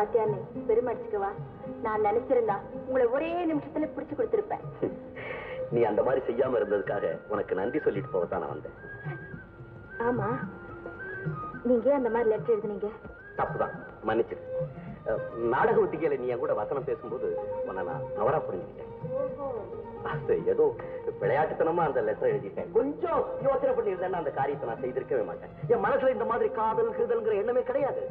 பாத்தியான்னு பெருமடிச்சுக்கவா நான் நினைச்சிருந்தா உங்களை ஒரே நிமிஷத்துல பிடிச்சு கொடுத்திருப்பேன். நீ அந்த மாதிரி செய்யாம இருந்ததுக்காக உனக்கு நன்றி சொல்லிட்டு போக நான் வந்தேன். ஆமா. நீங்க அந்த மாதிரி லெட்டர் எழுதுனீங்க? தப்புதான். மன்னிச்சிரு. நாடக ஒத்திகையில நீ என் கூட வசனம் பேசும்போது உன்னை நான் தவறா புரிஞ்சுக்கிட்டேன். அது ஏதோ விளையாட்டுத்தனமா அந்த லெட்டர் எழுதிட்டேன். கொஞ்சம் யோசனை பண்ணியிருந்தேன்னா அந்த காரியத்தை நான் செய்திருக்கவே மாட்டேன். என் மனசுல இந்த மாதிரி காதல் கிருதல்ங்கிற எண்ணமே கிடையாது.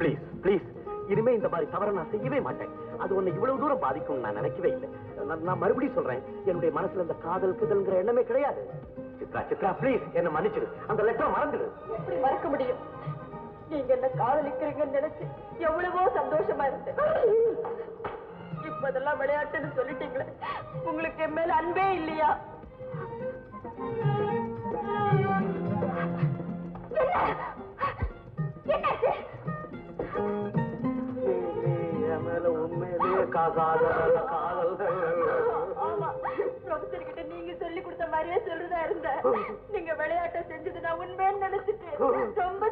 ப்ளீஸ் ப்ளீஸ் இனிமே இந்த மாதிரி தவறை நான் செய்யவே மாட்டேன். அது உன்னை இவ்வளவு தூரம் பாதிக்கும் நான் நினைக்கவே இல்லை. நான் நான் மறுபடியும் சொல்றேன். என்னுடைய மனசுல இந்த காதல் குதல்ங்கிற எண்ணமே கிடையாது. சித்ரா சித்ரா ப்ளீஸ் என்ன மன்னிச்சிடு. அந்த லெட்டர் மறந்துடு. எப்படி மறக்க முடியும்? நீங்க என்ன காதலிக்கிறீங்கன்னு நினைச்சு எவ்வளவோ சந்தோஷமா இருந்தேன் இப்பதெல்லாம் விளையாட்டுன்னு சொல்லிட்டீங்களே. உங்களுக்கு என் மேல அன்பே இல்லையா? என்னாச்சு உண்மையிலேயே காதல். ப்ரொஃபசர் கிட்ட நீங்க சொல்லி கொடுத்த மாதிரியே சொல்றதா இருந்த நீங்க விளையாட்ட செஞ்சது நான் உண்மைன்னு நினைச்சிட்டு ரொம்ப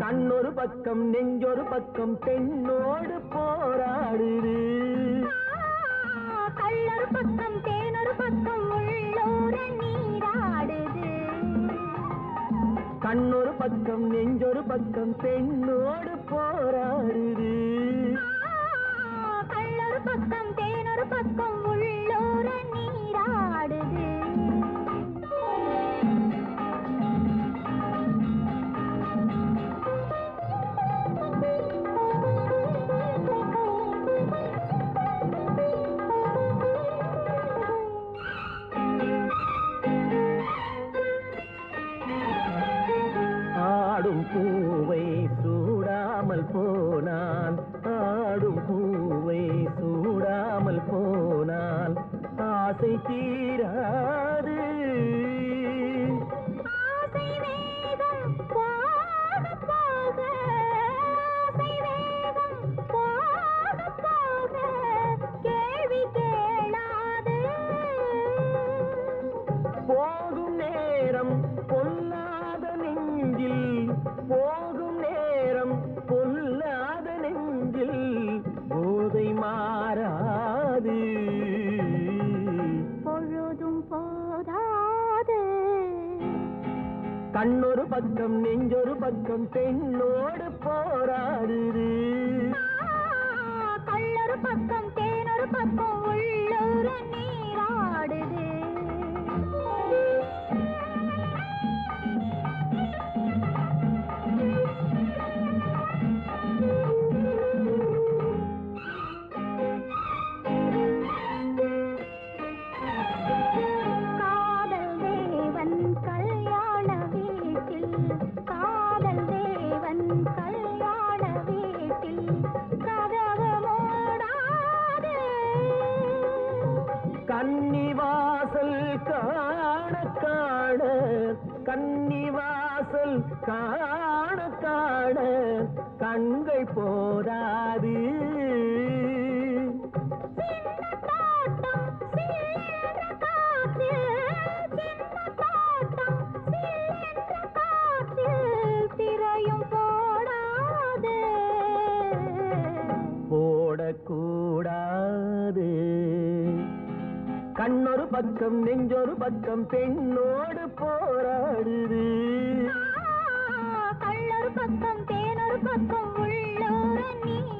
கண்ணொரு பக்கம் நெஞ்சொரு பக்கம் பெண்ணோடு போராடுது. கள்ளொரு பக்கம் தேனொரு பக்கம் உள்ளோர நீராடுது. கண்ணொரு பக்கம் நெஞ்சொரு பக்கம் பெண்ணோடு போராடுது கள்ளொரு பக்கம் தேனொரு பக்கம் உள்ளோர கண்ணொரு பக்கம் நெஞ்சொரு பக்கம் பெண்ணோடு போராடுது. கல்லொரு பக்கம் தேனொரு பக்கம் உள்ளூர நீ கன்னிவாசல் காண காண கண்கள் போடாது. போடக்கூடாது. கண்ணொரு பக்கம் நெஞ்சொரு பக்கம் பெண்ணோடு போராடுது. கள்ளொரு பக்கம் தேனொரு பக்கம் உள்ளூர நீ.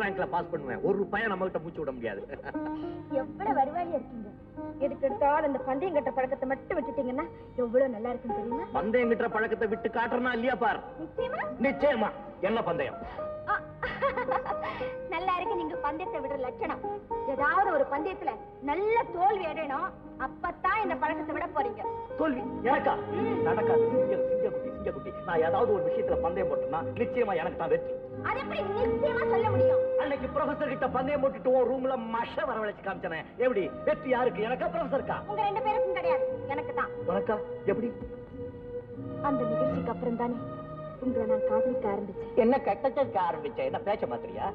ஃபர்ஸ்ட் ரேங்க்ல பாஸ் பண்ணுவேன். ஒரு பையன் நம்ம கிட்ட மூச்சு விட முடியாது. எவ்வளவு வருவாளியா இருக்கீங்க? எதுக்கு எடுத்தாலும் அந்த பந்தயம் கட்ட பழக்கத்தை மட்டும் விட்டுட்டீங்கன்னா எவ்வளவு நல்லா இருக்கும் தெரியுமா? பந்தயம் கிட்ட பழக்கத்தை விட்டு காட்டுறனா இல்லையா பார்? நிச்சயமா? நிச்சயமா. என்ன பந்தயம்? நல்லா இருக்கு நீங்க பந்தயத்தை விடுற லட்சணம். ஏதாவது ஒரு பந்தயத்துல நல்ல தோல்வி அடையணும். அப்பதான் இந்த பழக்கத்தை விட போறீங்க. தோல்வி? எனக்கா? நடக்காது. சிங்கம் சிங்கக்குட்டி சிங்கக்குட்டி நான் ஏதாவது ஒரு விஷயத்துல பந்தயம் போட்டேன்னா நிச்சயமா எனக்கு தான் வெற்றி. அது எப்படி நிச்சயமா சொல்ல முடியும்? அன்னைக்கு ப்ரொஃபசர் கிட்ட பந்தயம் போட்டுட்டு உன் ரூம்ல மஷ வரவழைச்சு காமிச்சனே. எப்படி? வெற்றி யாருக்கு? எனக்கா ப்ரொஃபசருக்கா உங்க ரெண்டு பேருக்கும் கிடையாது. எனக்கு தான். உனக்கா? எப்படி? அந்த நிகழ்ச்சிக்கு அப்புறம் தானே உங்களை நான் காதலிக்க ஆரம்பிச்சேன். என்ன கட்டச்சக்க ஆரம்பிச்ச? என்ன பேச்ச மாத்திரியா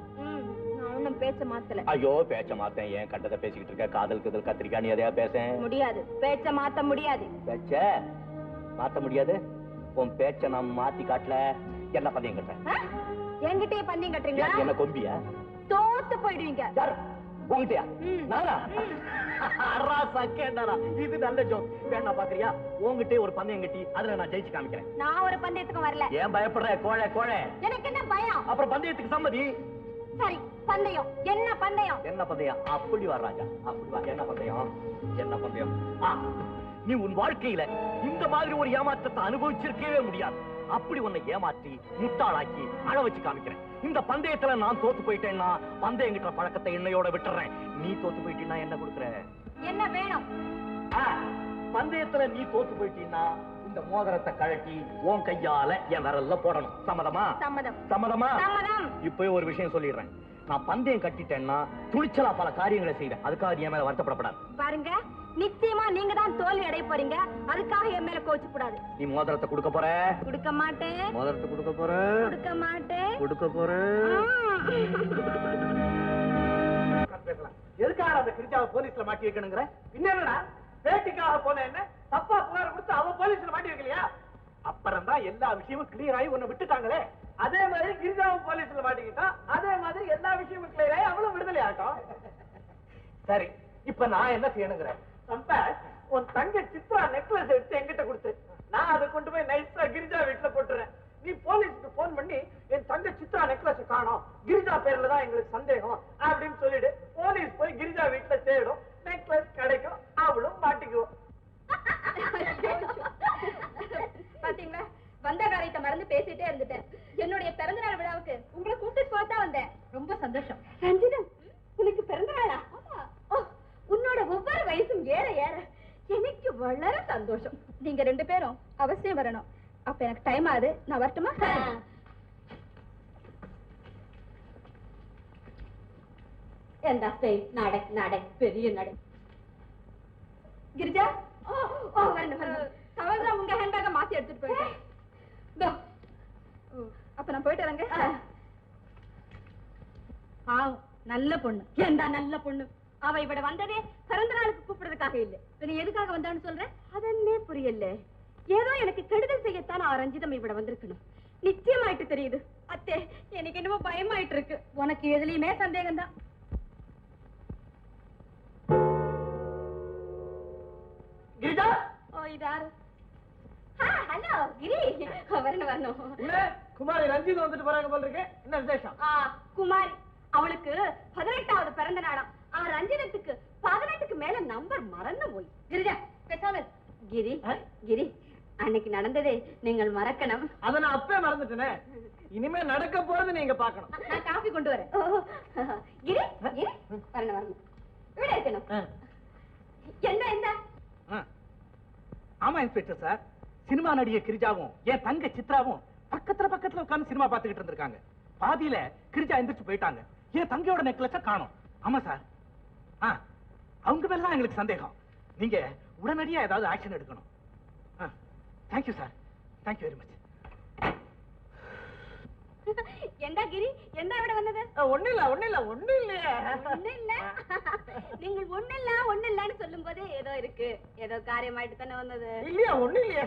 பேச மாத்தல. ஐயோ பேச்ச மாத்தேன். ஏன் கண்டதை பேசிக்கிட்டு இருக்க? காதல் கதல் கத்திரிக்கா நீ எதையா பேசேன் முடியாது. பேச்ச மாத்த முடியாது. பேச்ச? மாத்த முடியாது? உன் பேச்ச நான் மாத்தி காட்டல. என்ன பந்தயம் கட்டுறேன்? என்கிட்டயே பந்தயம் கட்டுறீங்களா? என்ன கொம்பியா? தோத்து போயிடுவீங்க. யார்? உங்ககிட்டயா. நானா? அரா சக்கேண்டாரா இது நல்ல ஜோக் வேணா பாக்குறியா? உங்ககிட்டயே ஒரு பந்தயம் கட்டி அதுல நான் ஜெயிச்சு காமிக்கிறேன். நான் ஒரு பந்தயத்துக்கும் வரல. ஏன் பயப்படுற? கோழை கோழை. எனக்கு என்ன பயம்? அப்புறம் பந்தயத்துக்கு சம்மதி? சரி பந்தயம். என்ன பந்தயம்? என்ன பந்தயம்? அப்படி வா ராஜா. அப்படி வா. என்ன பந்தயம்? என்ன பந்தயம்? நீ உன் வாழ்க்கையில இந்த மாதிரி ஒரு ஏமாற்றத்தை அனுபவிச்சிருக்கவே முடியாது. அப்படி உன்னை ஏமாற்றி முட்டாளாக்கி அழ வச்சு காமிக்கிறேன். இந்த பந்தயத்துல நான் தோத்து போயிட்டேன்னா பந்தயம் கிட்ட பழக்கத்தை என்னையோட விட்டுறேன். நீ தோத்து போயிட்டீன்னா என்ன கொடுக்குற? என்ன வேணும்? பந்தயத்துல நீ தோத்து போயிட்டீன்னா இந்த மோதிரத்தை கழட்டி உன் கையால என் விரல்ல போடணும். சம்மதமா? சம்மதம். இப்பவே ஒரு விஷயம் சொல்லிடுறேன். நான் பந்தயம் கட்டிட்டேன்னா துணிச்சலா பல காரியங்களை செய்வேன். அதுக்காக என் மேல வருத்தப்படப்படாது. பாருங்க நிச்சயமா நீங்க தான் தோல்வி அடைய போறீங்க. அதுக்காக என் மேல கோச்சு கூடாது நீ மோதிரத்தை கொடுக்க போற? கொடுக்க மாட்டேன். மோதிரத்தை கொடுக்க போற? கொடுக்க மாட்டேன். கொடுக்க போற? எதுக்காக அந்த கிரிஜாவை போலீஸ்ல மாட்டி வைக்கணுங்கிற? பின்ன என்னடா? பேட்டிக்காக போன என்ன? தப்பா புகார் கொடுத்து அவ போலீஸ்ல மாட்டி வைக்கலையா? அப்புறம் தான் எல்லா விஷயமும் கிளியர் ஆகி உன்னை விட்டுட்டாங்களே. அதே மாதிரி கிரிஜாவும் போலீஸ்ல மாட்டிக்கிட்டா அதே மாதிரி எல்லா விஷயமும் கிளியர் ஆகி அவளும் விடுதலை ஆகட்டும். சரி இப்ப நான் என்ன செய்யணுங்கிறேன் சம்பத் உன் தங்க சித்ரா நெக்லஸ் எடுத்து என்கிட்ட கொடுத்து. நான் அதை கொண்டு போய் நைஸா கிரிஜா வீட்டுல போட்டுறேன். நீ போலீஸ்க்கு போன் பண்ணி என் தங்க சித்ரா நெக்லஸ் காணோம். கிரிஜா பேர்ல தான் எங்களுக்கு சந்தேகம் அப்படின்னு சொல்லிடு. போலீஸ் போய் கிரிஜா வீட்டுல தேடும் நெக்லஸ் கிடைக்கும் அவளும் மாட்டிக்குவோம் பாத்தீங்களா வந்த காரியத்தை மறந்து பேசிட்டே இருந்துட்டேன் என்னுடைய பிறந்தநாள் விழாவுக்கு உங்களை கூப்பிட்டு போக தான் வந்தேன் ரொம்ப சந்தோஷம் ரஞ்சிதம் உனக்கு பிறந்த நாளா ஓ, உன்னோட ஒவ்வொரு வயசும் ஏற ஏற எனக்கு வளர சந்தோஷம் நீங்க ரெண்டு பேரும் அவசியம் வரணும் அப்ப எனக்கு டைம் ஆகுது நான் வரட்டுமா എന്താ നട നട പെരിയ നട கிரிஜா ஓ ஓ வரணும் வரணும் தவறுதா உங்க ஹேண்ட்பேக்க மாத்தி எடுத்துட்டு போயிட்டேன் இதோ. ஓ, அப்ப நான் போயிட்டு வரேங்க ஆவும் நல்ல பொண்ணு ஏண்டா நல்ல பொண்ணு அவ இவட வந்ததே பிறந்த நாளுக்கு கூப்பிடுறதுக்காக இல்ல நீ எதுக்காக வந்தான்னு சொல்ற அதன்னே புரியல ஏதோ எனக்கு கெடுதல் செய்யத்தான் ரஞ்சிதம் இவட வந்திருக்கணும். நிச்சயமாயிட்டு தெரியுது. அத்தே எனக்கு என்னமோ பயமாயிட்டு இருக்கு உனக்கு எதுலயுமே சந்தேகம் தான் கிரிஜா? ஓ இதாரு ஹலோ கிரி. வரணும் வரணும் குமாரி ரஞ்சித் வந்துட்டு போறாங்க போல இருக்கு. என்ன விசேஷம்? குமாரி. அவளுக்கு பதினெட்டாவது பிறந்த நாளாம். ஆ ரஞ்சிதத்துக்கு பதினெட்டுக்கு மேல நம்பர் மறந்து போய். கிரிஜா பேசாம இரு. கிரி? கிரி. அன்னைக்கு நடந்ததே நீங்கள் மறக்கணும். அத நான் அப்பவே மறந்துட்டேனே. இனிமே நடக்க போறது நீங்க பாக்கணும் நான் காஃபி கொண்டு வரேன். வரணும் வரணும். விட இருக்கணும் என்ன என்ன. ஆமா இன்ஸ்பெக்டர் சார். சினிமா நடிகை கிரிஜாவும் என் தங்க சித்ராவும் பக்கத்துல பக்கத்துல உட்கார்ந்து சினிமா பார்த்துக்கிட்டு இருந்திருக்காங்க. பாதியில கிரிஜா எந்திரிச்சு போயிட்டாங்க. என் தங்கையோட நெக்லஸ காணோம். ஆமா சார். அவங்க மேல தான் எங்களுக்கு சந்தேகம். நீங்க உடனடியா ஏதாவது ஆக்ஷன் எடுக்கணும். Thank you sir thank you very much எந்த கிரி எந்த விட வந்தது ஒண்ணு இல்ல ஒண்ணு இல்ல ஒண்ணு இல்லையே ஒண்ணு இல்ல நீங்கள் ஒண்ணு இல்ல ஒண்ணு இல்லன்னு சொல்லும் போது ஏதோ இருக்கு ஏதோ காரியமாயிட்டு தானே வந்தது இல்லையா ஒண்ணு இல்லையே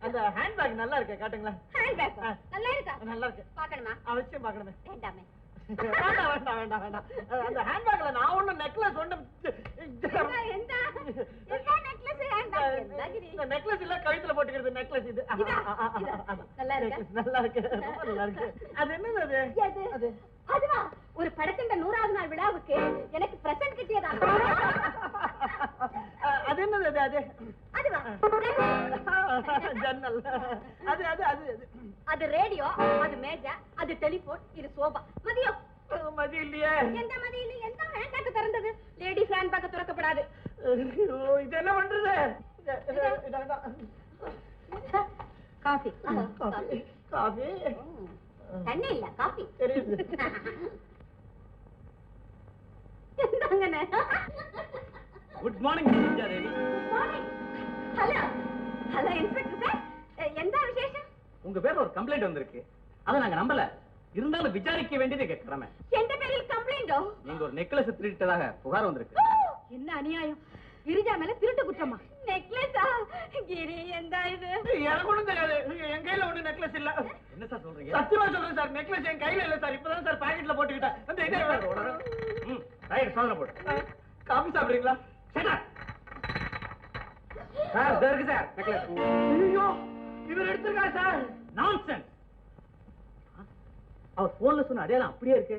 அந்த ஹேண்ட்பேக் நல்லா இருக்கே காட்டுங்களேன் ஹேண்ட் பேக் ஆ. நல்லா இருக்கா நல்லா இருக்கு பாக்கணுமா அவசியம் பார்க்கணுமே வேண்டாமே வேண்டாம் வேண்டாம் வேண்டாம் வேண்டாம். அந்த நான் ஒண்ணும் நெக்லஸ் ஒண்ணும் நெக்லஸ் இல்ல நெக்லஸ் இது. நல்லா இருக்கு? அது என்னது அது? ஒரு படத்தின் நூறாவது நாள் விழாவுக்கு எனக்கு பிரசன்ட் கிட்டியதா? அது என்னது அது அது? அதுவா? ஜன்னல். அது அது அது அது. ரேடியோ அது மேஜ அது டெலிபோன் இது சோபா. எந்த மதியில எந்த ஹேண்ட் பேக் திறந்தது? லேடிஸ் ஹேண்ட் பேக் திறக்கப்படாது. ஐயோ, இது என்ன பண்றது இது- இது- இதான். காஃபி. காஃபி. காஃபி. தண்ணி இல்ல காஃபி. தெரியுது. என்னங்கண்ணே good morning Devi hello hello inspector sir எந்த விசேஷம்? உங்க பேர்ல ஒரு கம்ப்ளைண்ட் வந்திருக்கு. அதை நாங்க நம்பல. இருந்தாலும் விசாரிக்க வேண்டியது எந்த பேரில் கம்ப்ளைண்டோ நீங்க ஒரு நெக்லஸ் திருடிட்டதாக புகார் வந்திருக்கு. என்ன அநியாயம்? கிரிஜா மேல திருட்டு குற்றமா? நெக்லஸா கிரி எந்த இது? எனக்கு ஒண்ணும் தெரியாது. என் கையில ஒண்ணு நெக்லஸ் இல்ல. என்ன? சார் சொல்றீங்க? சத்தியமா சொல்றேன் சார் நெக்லஸ் என் கையில இல்ல சார் இப்பதான் சார் பாக்கெட்ல போட்டுக்கிட்டேன். அந்த இதே ம் ரைட் சோதனை போடு. காபி சாப்பிடுறீங்களா? சார் இதோ இருக்கு சார் நெக்லஸ் ஐயோ இவர் எடுத்திருக்காரு சார் நான்சென்ஸ் அவர் போன்ல சொன்ன அடையாளம் அப்படியே இருக்கு.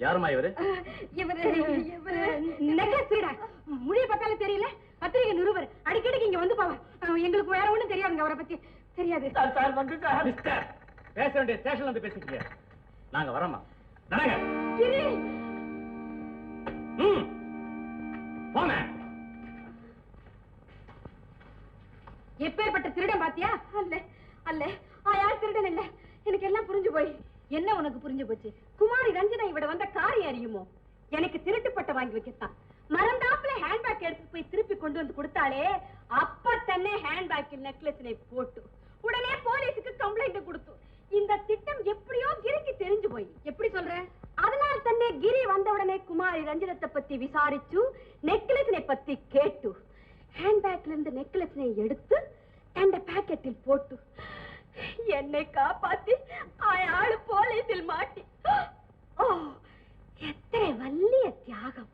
யாருமா இவரு? இவரு இவரு. நெக்லஸ் திருடா முடிய பார்த்தாலும் தெரியல. பத்திரிகை நிருபர். அடிக்கடிக்கு இங்க வந்து அஹ் எங்களுக்கு வேற ஒண்ணும் தெரியாதுங்க அவரை பத்தி. தெரியாது. சார் சார் வந்து சார் மிஸ்டர் பேச வேண்டிய ஸ்டேஷன்ல வந்து பேசிக்கீங்க. நாங்க வரோமா நடங்க கிரி. ம். போங்க. எப்பேற்பட்ட திருடன் பாத்தியா? அல்ல அல்ல. யார் திருடன் இல்ல? எனக்கு எல்லாம் புரிஞ்சு போய். என்ன உனக்கு புரிஞ்சு போச்சு? வந்த காரியம் அறியுமோ? எனக்கு திருட்டு பட்டை வாங்கி வைக்கத்தான். மறந்தாப்புல ஹேண்ட்பேக் எடுத்து போய் திருப்பி கொண்டு வந்து கொடுத்தாலே அப்ப தன்னே ஹேண்ட்பேக்கில் நெக்லஸினை போட்டு உடனே போலீஸுக்கு கம்ப்ளைண்ட் கொடுத்து. இந்த திட்டம் எப்படியோ கிரிக்கு தெரிஞ்சு போய். எப்படி சொல்ற? அதனால தன்னே கிரி வந்த உடனே குமாரி ரஞ்சிதத்தை பத்தி விசாரிச்சு நெக்லஸினை பத்தி கேட்டு ஹேண்ட்பேக்ல இருந்து நெக்லஸினை எடுத்து அந்த பாக்கெட்டில் போட்டு என்னை காப்பாத்தி ஆளு போலீஸில் மாட்டி. எத்தனை வல்லிய தியாகம்.